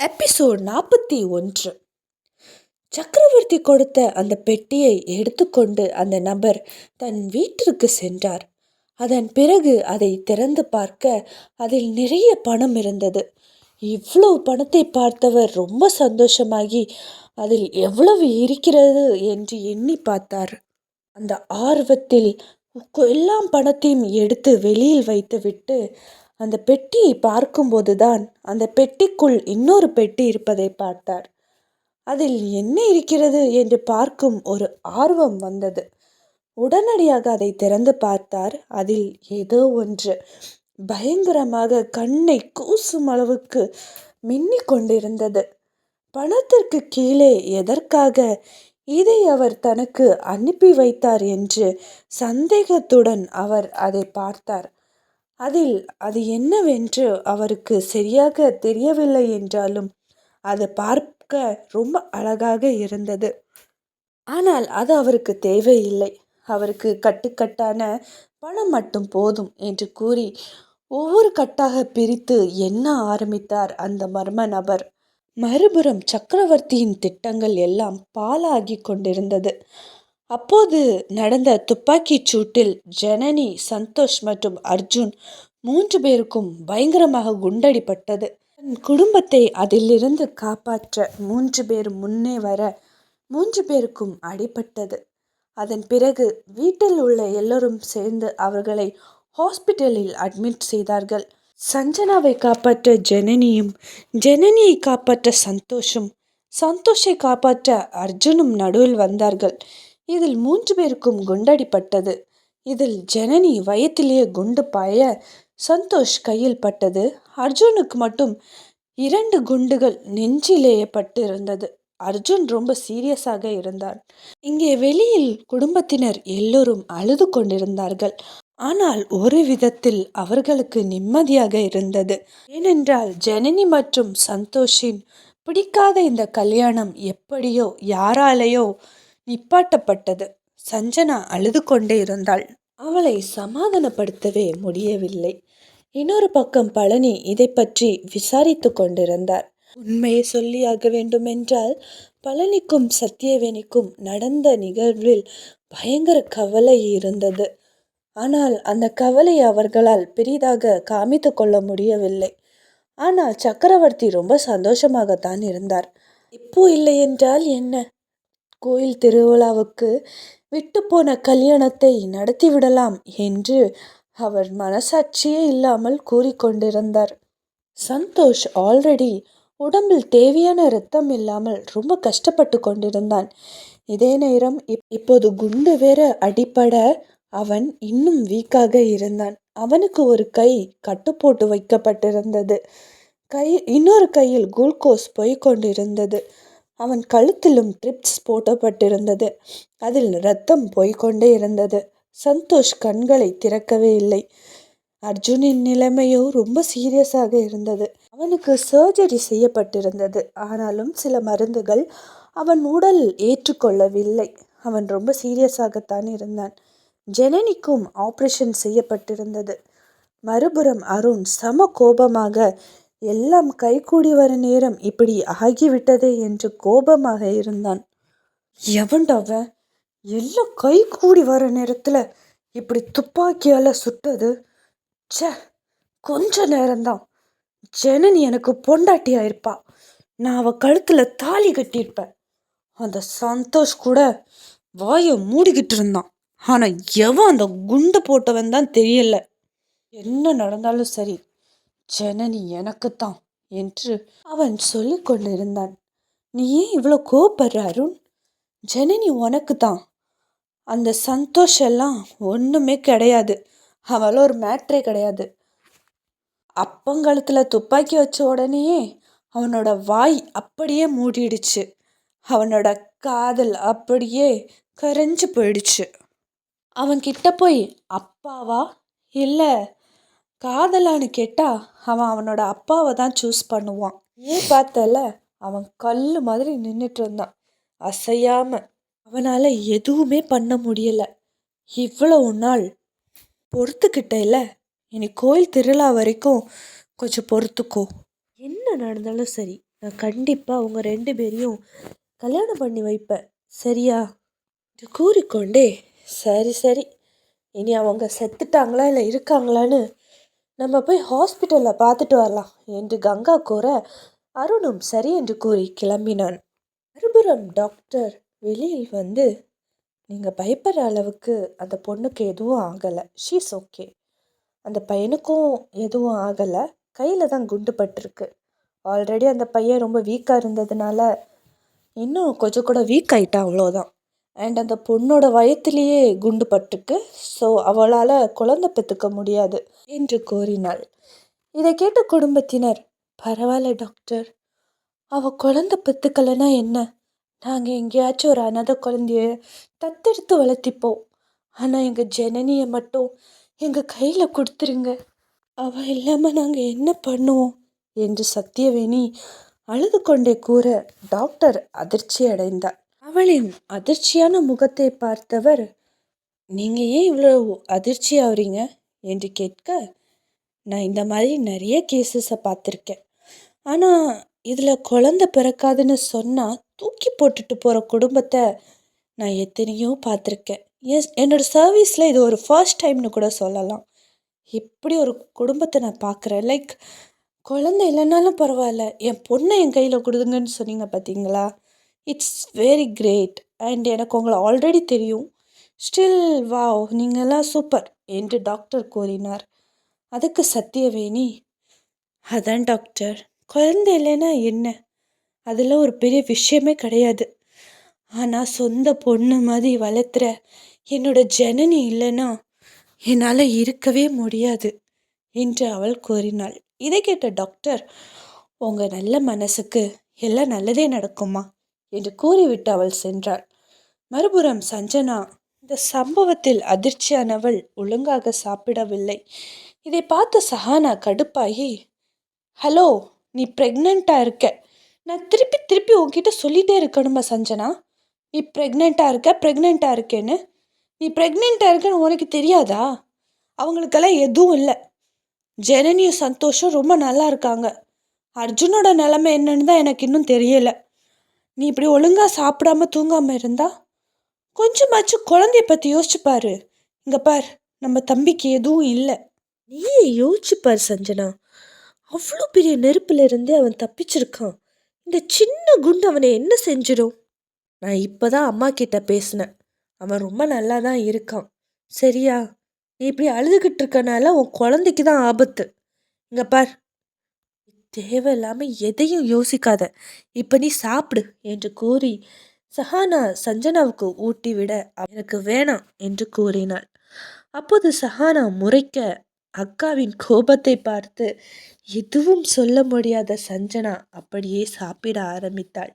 Episode நாற்பத்தி ஒன்று. சக்கரவர்த்தி கொடுத்த அந்த பெட்டியை எடுத்துக்கொண்டு அந்த நபர் தன் வீட்டிற்கு சென்றார். அதன் பிறகு அதை திறந்து பார்க்க அதில் நிறைய பணம் இருந்தது. இவ்வளவு பணத்தை பார்த்தவர் ரொம்ப சந்தோஷமாகி அதில் எவ்வளவு இருக்கிறது? என்று எண்ணி பார்த்தார். அந்த ஆர்வத்தில் எல்லாம் பணத்தையும் எடுத்து வெளியில் வைத்துவிட்டு அந்த பெட்டியை பார்க்கும்போதுதான் அந்த பெட்டிக்குள் இன்னொரு பெட்டி இருப்பதை பார்த்தார். அதில் என்ன இருக்கிறது என்று பார்க்கும் ஒரு ஆர்வம் வந்தது. உடனடியாக அதை திறந்து பார்த்தார். அதில் ஏதோ ஒன்று. பயங்கரமாக கண்ணை கூசும் அளவுக்கு மின்னிக் கொண்டிருந்தது. பணத்திற்கு கீழே எதற்காக இதை அவர் தனக்கு அனுப்பி வைத்தார் என்று சந்தேகத்துடன் அவர் அதை பார்த்தார். அதில் அது என்னவென்று அவருக்கு சரியாக தெரியவில்லை என்றாலும் அது பார்க்க ரொம்ப அழகாக இருந்தது. ஆனால் அது அவருக்கு தேவையில்லை. அவருக்கு கட்டுக்கட்டான பணம் மட்டும் போதும் என்று கூறி ஒவ்வொரு கட்டாக பிரித்து என்ன ஆரம்பித்தார் அந்த மர்ம நபர்? மறுபுறம் சக்கரவர்த்தியின் திட்டங்கள் எல்லாம் பாலாகி கொண்டிருந்தது. அப்போது நடந்த துப்பாக்கிச் சூட்டில் ஜனனி சந்தோஷ் மற்றும் அர்ஜுன் மூன்று பேருக்கும் பயங்கரமாக குண்டடிப்பட்டது. தன் குடும்பத்தை அதிலிருந்து காப்பாற்ற மூன்று பேர் முன்னே வர மூன்று பேருக்கும் அடிபட்டது. அதன் பிறகு வீட்டில் உள்ள எல்லோரும் சேர்ந்து அவர்களை ஹாஸ்பிட்டலில் அட்மிட் செய்தார்கள். சஞ்சனாவை காப்பாற்ற ஜனனியும் ஜனனியை காப்பாற்ற சந்தோஷும் சந்தோஷை காப்பாற்ற அர்ஜுனும் நடுவில் வந்தார்கள். இதில் மூன்று பேருக்கும் குண்டடிப்பட்டது. இதில் ஜனனி வயத்திலேயே குண்டு பாய சந்தோஷ் கையில் பட்டது. அர்ஜுனுக்கு மட்டும் இரண்டு குண்டுகள் நெஞ்சிலேயே பட்டு இருந்தது அர்ஜுன் ரொம்ப சீரியஸாக இருந்தார். இங்கே வெளியில் குடும்பத்தினர் எல்லோரும் அழுது கொண்டிருந்தார்கள். ஆனால் ஒரு விதத்தில் அவர்களுக்கு நிம்மதியாக இருந்தது. ஏனென்றால் ஜனனி மற்றும் சந்தோஷின் பிடிக்காத இந்த கல்யாணம் எப்படியோ யாராலேயோ நிப்பாட்டப்பட்டது. சஞ்சனா அழுது கொண்டே இருந்தாள். அவளை சமாதானப்படுத்தவே முடியவில்லை. இன்னொரு பக்கம் பழனி இதை பற்றி விசாரித்து கொண்டிருந்தார். உண்மையை சொல்லியாக வேண்டுமென்றால் பழனிக்கும் சத்தியவேணிக்கும் நடந்த நிகழ்வில் பயங்கர கவலை இருந்தது. ஆனால் அந்த கவலை அவர்களால் பெரிதாக காமித்து கொள்ள முடியவில்லை. ஆனால் சக்கரவர்த்தி ரொம்ப சந்தோஷமாகத்தான் இருந்தார். இப்போ இல்லை என்றால் என்ன? கோயில் திருவிழாவுக்கு விட்டுப்போன கல்யாணத்தை நடத்திவிடலாம் என்று அவர் மனசாட்சியே இல்லாமல் கூறிக்கொண்டிருந்தார் சந்தோஷ் ஆல்ரெடி உடம்பில் தேவையான இரத்தம் இல்லாமல் ரொம்ப கஷ்டப்பட்டு கொண்டிருந்தான். இதே நேரம் இப்போது குண்டு வேற அடிப்பட அவன் இன்னும் வீக்காக இருந்தான். அவனுக்கு ஒரு கை கட்டு போட்டு வைக்கப்பட்டிருந்தது. கை இன்னொரு கையில் குளுக்கோஸ் போய்கொண்டிருந்தது அவன் கழுத்திலும் ட்ரிப்ஸ் போட்டப்பட்டிருந்தது. அதில் ரத்தம் போய்கொண்டே இருந்தது. சந்தோஷ் கண்களை திறக்கவே இல்லை. அர்ஜுனின் நிலைமையோ ரொம்ப சீரியஸாக இருந்தது. அவனுக்கு சர்ஜரி செய்யப்பட்டிருந்தது. ஆனாலும் சில மருந்துகள் அவன் உடல் ஏற்றுக்கொள்ளவில்லை. அவன் ரொம்ப சீரியஸாகத்தான் இருந்தான். ஜெனனிக்கும் ஆப்ரேஷன் செய்யப்பட்டிருந்தது. மறுபுறம் அருண் சம கோபமாக எல்லாம் கைகூடி வர நேரம் இப்படி ஆகிவிட்டதே என்று கோபமாக இருந்தான். எவன்டாவன் எல்லாம் கை கூடி வர நேரத்தில் இப்படி துப்பாக்கியால் சுட்டது? சே கொஞ்ச நேரம்தான். ஜனனி எனக்கு பொண்டாட்டியா இருப்பா நான் அவள் கழுத்தில் தாலி கட்டியிருப்பேன். அந்த சந்தோஷ் கூட வாயை மூடிக்கிட்டு இருந்தான். ஆனால் எவன் அந்த குண்டு போட்டவன் தான் தெரியல. என்ன நடந்தாலும் சரி ஜனனி எனக்குத்தான் என்று அவன் சொல்லி கொண்டிருந்தான். நீ ஏன் இவ்வளோ கோபப்படுற அருண்? ஜனனி உனக்கு தான் அந்த சந்தோஷம் எல்லாம் ஒன்றுமே கிடையாது. அவளோ ஒரு மேட்ரே கிடையாது. அப்பங்கழுத்தில் துப்பாக்கி வச்ச உடனேயே அவனோட வாய் அப்படியே மூடிடுச்சு. அவனோட காதல் அப்படியே கரைஞ்சு போயிடுச்சு. அவன்கிட்ட போய் அப்பாவா? இல்லை காதலான்னு கேட்டால் அவன் அவனோட அப்பாவை தான் சூஸ் பண்ணுவான். ஏன் பார்த்தல அவன் கல் மாதிரி நின்றுட்டு இருந்தான். அசையாமல் அவனால் எதுவுமே பண்ண முடியலை. இவ்வளவு நாள் பொறுத்துக்கிட்டேல இனி கோயில் திருவிழா வரைக்கும் கொஞ்சம் பொறுத்துக்கோ. என்ன நடந்தாலும் சரி நான் கண்டிப்பாக அவங்க ரெண்டு பேரையும் கல்யாணம் பண்ணி வைப்பேன். சரியா? இது கூறிக்கொண்டே சரி சரி. இனி அவங்க செத்துட்டாங்களா இல்லை இருக்காங்களான்னு நம்ம போய் ஹாஸ்பிட்டலில் பார்த்துட்டு வரலாம் என்று கங்கா கூற அருணும் சரி என்று கூறி கிளம்பினான். மறுபுறம் டாக்டர் வெளியில் வந்து நீங்கள் பயப்படுற அளவுக்கு அந்த பொண்ணுக்கு எதுவும் ஆகலை. ஷீஸ் ஓகே அந்த பையனுக்கும் எதுவும் ஆகலை. கையில் தான் குண்டு பட்டிருக்கு. ஆல்ரெடி அந்த பையன் ரொம்ப வீக்காக இருந்ததுனால இன்னும் கொஞ்சம் கூட வீக் ஆயிட்டான் அவ்வளோதான் அண்ட் அந்த பொண்ணோட வயத்திலேயே குண்டு பட்டுருக்கு. ஸோ அவளால் குழந்தை பெற்றுக்க முடியாது என்று கூறினாள். இதை கேட்ட குடும்பத்தினர் பரவாயில்ல டாக்டர் அவள் குழந்த பெற்றுக்கலைன்னா என்ன? நாங்கள் எங்கேயாச்சும் ஒரு அனாதை குழந்தைய தத்தெடுத்து வளர்த்திப்போம். ஆனால் எங்கள் ஜனனியை மட்டும் எங்கள் கையில் கொடுத்துருங்க. அவள் இல்லாமல் நாங்கள் என்ன பண்ணுவோம்? என்று சத்தியவேணி அழுது கொண்டே கூற டாக்டர் அதிர்ச்சி அடைந்தார். அவளின் அதிர்ச்சியான முகத்தை பார்த்தவர் நீங்கள் ஏன் இவ்வளோ அதிர்ச்சி ஆகுறீங்க என்று கேட்க நான் இந்த மாதிரி நிறைய கேசஸை பார்த்துருக்கேன். ஆனால் இதில் குழந்த பிறக்காதுன்னு சொன்னால் தூக்கி போட்டுட்டு போகிற குடும்பத்தை நான் எத்தனையோ பார்த்துருக்கேன். எஸ் என்னோடய சர்வீஸில் இது ஒரு ஃபர்ஸ்ட் டைம்னு கூட சொல்லலாம். இப்படி ஒரு குடும்பத்தை நான் பார்க்குறேன். லைக் குழந்தை இல்லைனாலும் பரவாயில்ல. என் பொண்ணை என் கையில் கொடுதுங்கன்னு சொன்னீங்க பார்த்தீங்களா இட்ஸ் வெரி கிரேட். அண்ட் எனக்கு உங்களை ஆல்ரெடி தெரியும். ஸ்டில் வாவ் நீங்கள்லாம் சூப்பர் என்று டாக்டர் கூறினார். அதுக்கு சத்தியவேணி அதான் டாக்டர் குழந்தை இல்லைன்னா என்ன? அதில் ஒரு பெரிய விஷயமே கிடையாது. ஆனால் சொந்த பொண்ணு மாதிரி வளர்த்துற என்னோட ஜனனி இல்லைன்னா என்னால் இருக்கவே முடியாது என்று அவள் கூறினாள். இதை கேட்ட டாக்டர் உங்கள் நல்ல மனசுக்கு எல்லாம் நல்லதே நடக்குமா? என்று கூறிவிட்டு அவள் சென்றாள். மறுபுறம் சஞ்சனா இந்த சம்பவத்தில் அதிர்ச்சியானவள் ஒழுங்காக சாப்பிடவில்லை. இதை பார்த்த சஹானா கடுப்பாகி ஹலோ நீ ப்ரெக்னெண்ட்டாக இருக்க. நான் திருப்பி திருப்பி உன்கிட்ட சொல்லிகிட்டே இருக்கணுமா சஞ்சனா? நீ ப்ரெக்னெண்ட்டாக இருக்க ப்ரெக்னெண்ட்டாக இருக்கேன்னு? நீ ப்ரெக்னெண்ட்டாக இருக்கன்னு உனக்கு தெரியாதா? அவங்களுக்கெல்லாம் எதுவும் இல்லை. ஜனனியும் சந்தோஷம் ரொம்ப நல்லா இருக்காங்க. அர்ஜுனோட நிலமை என்னன்னு தான் எனக்கு இன்னும் தெரியலை. நீ இப்படி ஒழுங்காக சாப்பிடாம தூங்காமல் இருந்தா? கொஞ்சமாச்சும் குழந்தைய பற்றி யோசிச்சு பாரு. இங்கே பார் நம்ம தம்பிக்கு எதுவும் இல்லை. நீயே யோசிச்சு பார் சஞ்சனா. அவ்வளோ பெரிய நெருப்பில் இருந்தே அவன் தப்பிச்சிருக்கான். இந்த சின்ன குண்டு அவனை என்ன செஞ்சிடும்? நான் இப்போ தான் அம்மா கிட்ட பேசினேன். அவன் ரொம்ப நல்லா தான் இருக்கான். சரியா? நீ இப்படி அழுதுகிட்டு இருக்கனால உன் குழந்தைக்கு தான் ஆபத்து. இங்கே பார் தேவையில்லாமல் எதையும் யோசிக்காத. இப்போ நீ சாப்பிடு என்று கூறி சஹானா சஞ்சனாவுக்கு ஊட்டி விட எனக்கு வேணாம் என்று கூறினாள். அப்போது சஹானா முறைக்க அக்காவின் கோபத்தை பார்த்து எதுவும் சொல்ல முடியாத சஞ்சனா அப்படியே சாப்பிட ஆரம்பித்தாள்.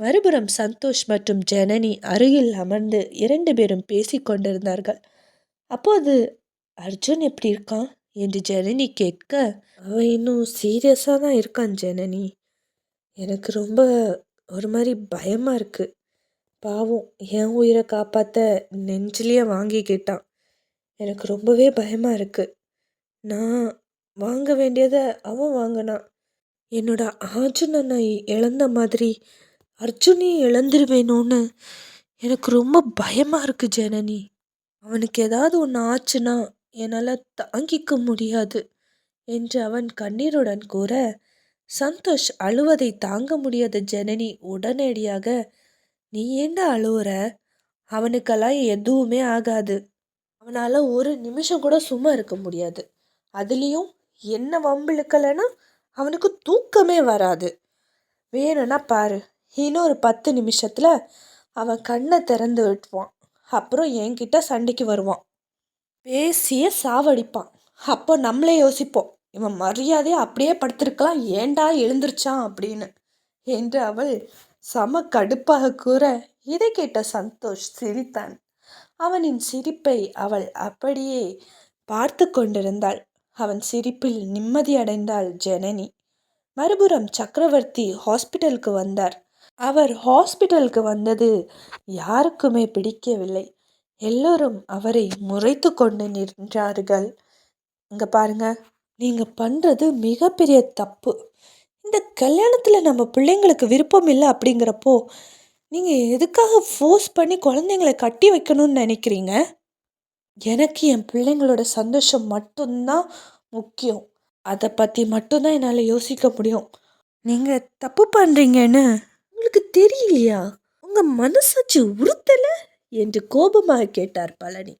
மறுபுறம் சந்தோஷ் மற்றும் ஜனனி அருகில் அமர்ந்து இரண்டு பேரும் பேசிக்கொண்டிருந்தார்கள். அப்போது அர்ஜுன் எப்படி இருக்கான்? என்று ஜனனி கேட்க அவன் இன்னும் சீரியஸாக தான் இருக்கான் ஜனனி. எனக்கு ரொம்ப ஒரு மாதிரி பயமாக இருக்குது பாவம் என் உயிரை காப்பாற்ற நெஞ்சிலேயே வாங்கிக்கிட்டான். எனக்கு ரொம்பவே பயமாக இருக்குது நான் வாங்க வேண்டியதை அவன் வாங்கினான். என்னோட ஆர்ஜுனனை நான் இழந்த மாதிரி அர்ஜுனையும் இழந்துருவேணும்னு எனக்கு ரொம்ப பயமாக இருக்குது ஜனனி. அவனுக்கு ஏதாவது ஒன்று ஆச்சுன்னா என்னால் தாங்கிக்க முடியாது என்று அவன் கண்ணீருடன் கூற சந்தோஷ் அழுவதை தாங்க முடியாத ஜனனி உடனடியாக நீ ஏண்டா அழுவுற? அவனுக்கெல்லாம் எதுவுமே ஆகாது. அவனால் ஒரு நிமிஷம் கூட சும்மா இருக்க முடியாது. அதுலேயும் என்ன வம்பிழுக்கலைன்னா அவனுக்கு தூக்கமே வராது. வேணும்னா பாரு இன்னும் ஒரு பத்து நிமிஷத்தில் அவன் கண்ணை திறந்து விட்டுவான் அப்புறம் என்கிட்ட சண்டைக்கு வருவான். பேசிய சாவடிப்பான். அப்போ நம்மளே யோசிப்போம் இவன் மரியாதையை அப்படியே படுத்திருக்கலாம் ஏண்டா எழுந்திருச்சான் அப்படின்னு. என்று அவள் சம கடுப்பாக கூற இதை கேட்ட சந்தோஷ் சிரித்தான். அவனின் சிரிப்பை அவள் அப்படியே பார்த்து கொண்டிருந்தாள். அவன் சிரிப்பில் நிம்மதியடைந்தாள் ஜனனி. மறுபுறம் சக்கரவர்த்தி ஹாஸ்பிட்டலுக்கு வந்தார். அவர் ஹாஸ்பிட்டலுக்கு வந்தது யாருக்குமே பிடிக்கவில்லை. எல்லோரும் அவரை முறைத்து கொண்டு நின்றார்கள். இங்கே பாருங்க நீங்கள் பண்ணுறது மிகப்பெரிய தப்பு. இந்த கல்யாணத்தில் நம்ம பிள்ளைங்களுக்கு விருப்பம் இல்லை அப்படிங்கிறப்போ நீங்கள் எதுக்காக ஃபோர்ஸ் பண்ணி குழந்தைங்கள கட்டி வைக்கணும்னு நினைக்கிறீங்க? எனக்கு என் பிள்ளைங்களோட சந்தோஷம் மட்டும்தான் முக்கியம். அதை பற்றி மட்டும்தான் என்னால் யோசிக்க முடியும். நீங்கள் தப்பு பண்ணுறீங்கன்னு உங்களுக்கு தெரியலையா? உங்கள் மனசாட்சி உறுத்தலை? என்று கோபமாக கேட்டார் பழனி.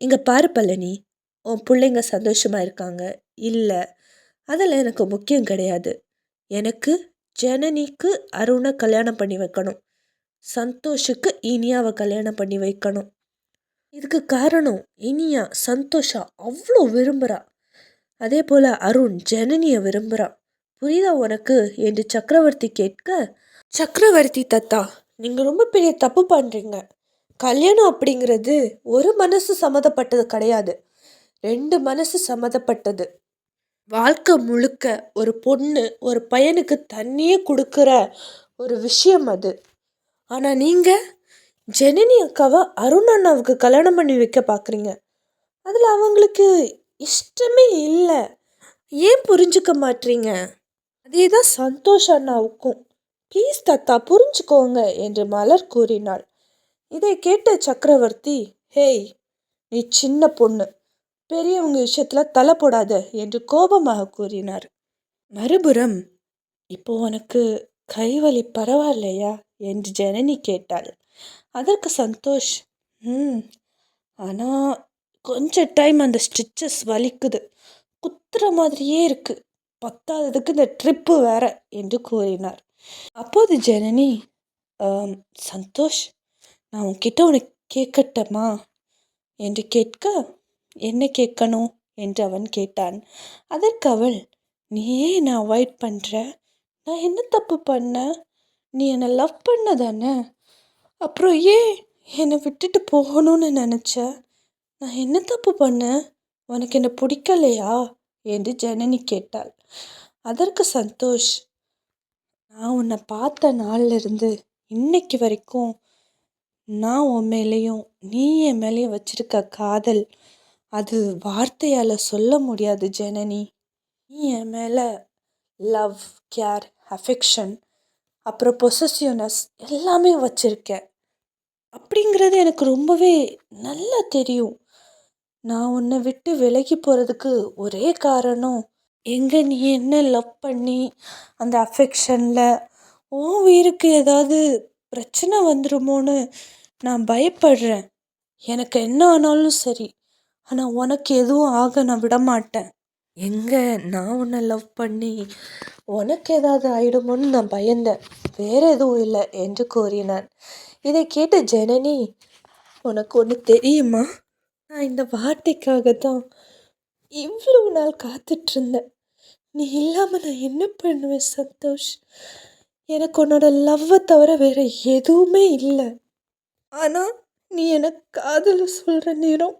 இங்கே பாரு பழனி உன் பிள்ளைங்க சந்தோஷமாக இருக்காங்க. இல்லை அதில் எனக்கு முக்கியம் கிடையாது. எனக்கு ஜனனிக்கு அருணை கல்யாணம் பண்ணி வைக்கணும். சந்தோஷுக்கு இனியாவை கல்யாணம் பண்ணி வைக்கணும். இதுக்கு காரணம் இனியா சந்தோஷா அவ்வளோ விரும்புகிறா அதே போல் அருண் ஜனனியை விரும்புகிறான் புரியுதா உனக்கு? என்று சக்கரவர்த்தி கேட்க சக்கரவர்த்தி தத்தா நீங்கள் ரொம்ப பெரிய தப்பு பண்ணுறீங்க கல்யாணம் அப்படிங்கிறது ஒரு மனசு சம்மந்தப்பட்டது கிடையாது. ரெண்டு மனசு சம்மந்தப்பட்டது. வாழ்க்கை முழுக்க ஒரு பொண்ணு ஒரு பையனுக்கு தண்ணியே கொடுக்குற ஒரு விஷயம் அது. ஆனால் நீங்கள் ஜெனனி அக்காவை அருண் அண்ணாவுக்கு கல்யாணம் பண்ணி வைக்க பார்க்குறீங்க அதில் அவங்களுக்கு இஷ்டமே இல்லை. ஏன் புரிஞ்சுக்க மாட்டீங்க அதே தான் சந்தோஷ் அண்ணாவுக்கும். ப்ளீஸ் தத்தா புரிஞ்சுக்கோங்க என்று மலர் கூறினாள். இதை கேட்ட சக்கரவர்த்தி ஹேய் நீ சின்ன பொண்ணு பெரியவங்க விஷயத்தில் தலை போடாத என்று கோபமாக கூறினார். மறுபுறம் இப்போ உனக்கு கைவலி பரவாயில்லையா? என்று ஜனனி கேட்டாள். அதற்கு சந்தோஷ் ம் ஆனால் கொஞ்சம் டைம் அந்த ஸ்டிச்சஸ் வலிக்குது குத்துற மாதிரியே இருக்குது பத்தாததுக்கு இந்த ட்ரிப்பு வேற என்று கூறினார். அப்போது ஜனனி சந்தோஷ் நான் உன்கிட்ட உனக்கு கேட்கட்டமா? என்று கேட்க என்ன கேட்கணும்? என்று அவன் கேட்டான். அதற்கு அவள் நீ ஏன் அவாய்ட் பண்ணுற நான் என்ன தப்பு பண்ணேன் நீ என்னை லவ் பண்ண தானே? அப்புறம் ஏன் என்னை விட்டுட்டு போகணும்னு நினச்ச? நான் என்ன தப்பு பண்ணேன் உனக்கு என்னை பிடிக்கலையா? என்று ஜனனி கேட்டாள். அதற்கு சந்தோஷ் நான் உன்னை பார்த்த நாள்லேருந்து இன்னைக்கு வரைக்கும் நான் உன் மேலேயும் நீ என் மேலேயும் வச்சிருக்க காதல் அது வார்த்தையால் சொல்ல முடியாது ஜனனி. நீ என் மேலே லவ் கேர் அஃபெக்ஷன் அப்புறம் பொசசிவ்னஸ் எல்லாமே வச்சுருக்கேன் அப்படிங்கிறது எனக்கு ரொம்பவே நல்லா தெரியும். நான் உன்னை விட்டு விலகி போகிறதுக்கு ஒரே காரணம் எங்கே நீ என்ன லவ் பண்ணி அந்த அஃபெக்ஷனில் உன் உயிருக்கு ஏதாவது பிரச்சனை வந்துடுமோன்னு நான் பயப்படுறேன். எனக்கு என்ன ஆனாலும் சரி. ஆனால் உனக்கு எதுவும் ஆக நான் விட மாட்டேன் எங்கே? நான் உன்னை லவ் பண்ணி உனக்கு ஏதாவது ஆயிடுமோன்னு நான் பயந்தேன். வேற எதுவும் இல்லை என்று கூறினான். இதை கேட்ட ஜனனி உனக்கு ஒன்று தெரியுமா? நான் இந்த வார்த்தைக்காக தான் இவ்வளோ நாள் காத்துட்ருந்தேன் நீ இல்லாமல் நான் என்ன பண்ணுவேன் சந்தோஷ்? எனக்கு உன்னோட லவ்வை தவிர வேறு எதுவுமே இல்லை. ஆனால் நீ எனக்கு காதல் சொல்கிற நேரம்?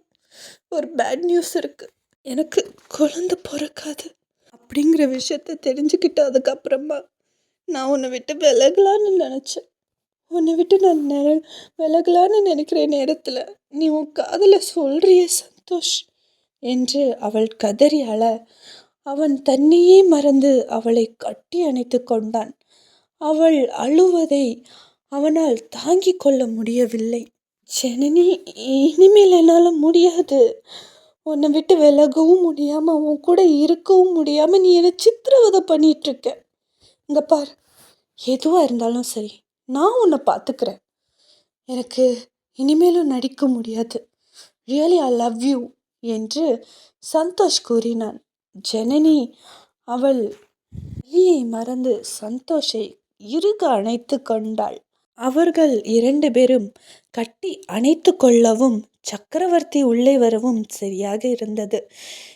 ஒரு பேட் நியூஸ் இருக்குது எனக்கு குழந்த பிறக்காது. அப்படிங்கிற விஷயத்த தெரிஞ்சுக்கிட்டு அதுக்கப்புறமா நான் உன்னை விட்டு விலகலான்னு நினச்சேன். உன்னை விட்டு நான் நெ விலகலான்னு நினைக்கிற நேரத்தில் நீ உன் காதலை சொல்கிறிய சந்தோஷ் என்று அவள் கதறி அழ அவன் தன்னையே மறந்து அவளை கட்டி அணைத்து கொண்டான். அவள் அழுவதை அவனால் தாங்கிக் கொள்ள முடியவில்லை. ஜனனி இனிமேல் என்னால் முடியாது. உன்னை விட்டு விலகவும் முடியாமல் உன் கூட இருக்கவும் முடியாமல் நீ என்னை சித்திரவதை பண்ணிகிட்ருக்க இங்கே பார். எதுவாக இருந்தாலும் சரி நான் உன்னை பார்த்துக்கிறேன் எனக்கு இனிமேலும் நடிக்க முடியாது. ரியலி ஐ லவ் யூ என்று சந்தோஷ் கூறினான். ஜனனி அவள் வலியை மறந்து சந்தோஷை இறுக அணைத்து கொண்டாள். அவர்கள் இரண்டு பேரும் கட்டி அணைத்து கொள்ளவும் சக்கரவர்த்தி உள்ளே வரவும் சரியாக இருந்தது.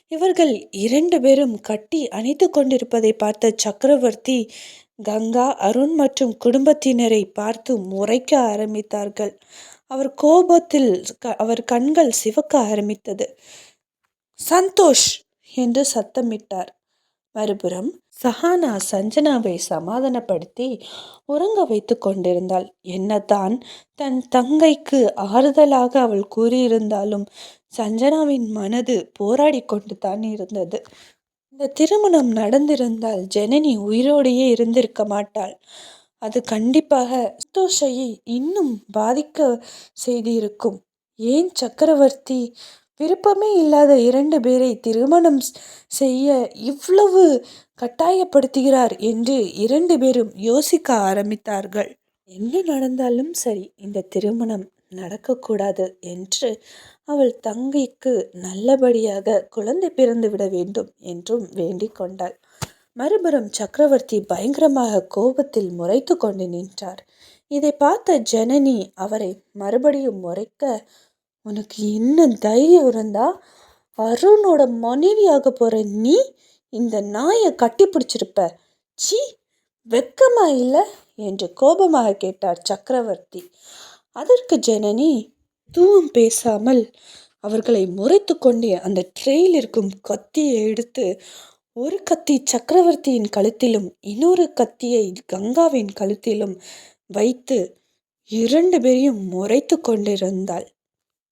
இவர்கள் இரண்டு பேரும் கட்டி அணைத்து கொண்டிருப்பதை பார்த்த சக்கரவர்த்தி கங்கா அருண் மற்றும் குடும்பத்தினரை பார்த்து முறைக்க ஆரம்பித்தார்கள். அவர் கோபத்தில் அவர் கண்கள் சிவக்க ஆரம்பித்தது. சந்தோஷ்! என்று சத்தமிட்டார். மறுபுறம் சஹானா சஞ்சனாவை சமாதானப்படுத்தி உறங்க வைத்து கொண்டிருந்தாள். என்னதான் தன் தங்கைக்கு ஆறுதலாக அவள் கூறியிருந்தாலும் சஞ்சனாவின் மனது போராடி கொண்டு தான் இருந்தது. இந்த திருமணம் நடந்திருந்தால் ஜனனி உயிரோடையே இருந்திருக்க மாட்டாள். அது கண்டிப்பாக சந்தோஷையை இன்னும் பாதிக்க செய்திருக்கும். ஏன் சக்கரவர்த்தி விருப்பமே இல்லாத இரண்டு பேரை திருமணம் செய்ய இவ்வளவு கட்டாயப்படுத்துகிறார் என்று இரண்டு பேரும் யோசிக்க ஆரம்பித்தார்கள். என்ன நடந்தாலும் சரி இந்த திருமணம் நடக்கக்கூடாது என்று அவள் தங்கைக்கு நல்லபடியாக குழந்தை பிறந்து விட வேண்டும் என்றும் வேண்டிக் கொண்டாள். மறுபுறம் சக்கரவர்த்தி பயங்கரமாக கோபத்தில் முறைத்து கொண்டு நின்றார். இதை பார்த்த ஜனனி அவரை மறுபடியும் முறைக்க உனக்கு என்ன தைரியம் இருந்தா அருணோட மனைவியாக போற நீ இந்த நாயை கட்டி பிடிச்சிருப்ப. சீ வெக்கமா இல்லை? என்று கோபமாக கேட்டார் சக்கரவர்த்தி. அதற்கு ஜனனி தூவும் பேசாமல் அவர்களை முறைத்து கொண்டே அந்த ட்ரெயில் இருக்கும் கத்தியை எடுத்து ஒரு கத்தி சக்கரவர்த்தியின் கழுத்திலும் இன்னொரு கத்தியை கங்காவின் கழுத்திலும் வைத்து இரண்டு பேரையும் முறைத்து கொண்டிருந்தாள்.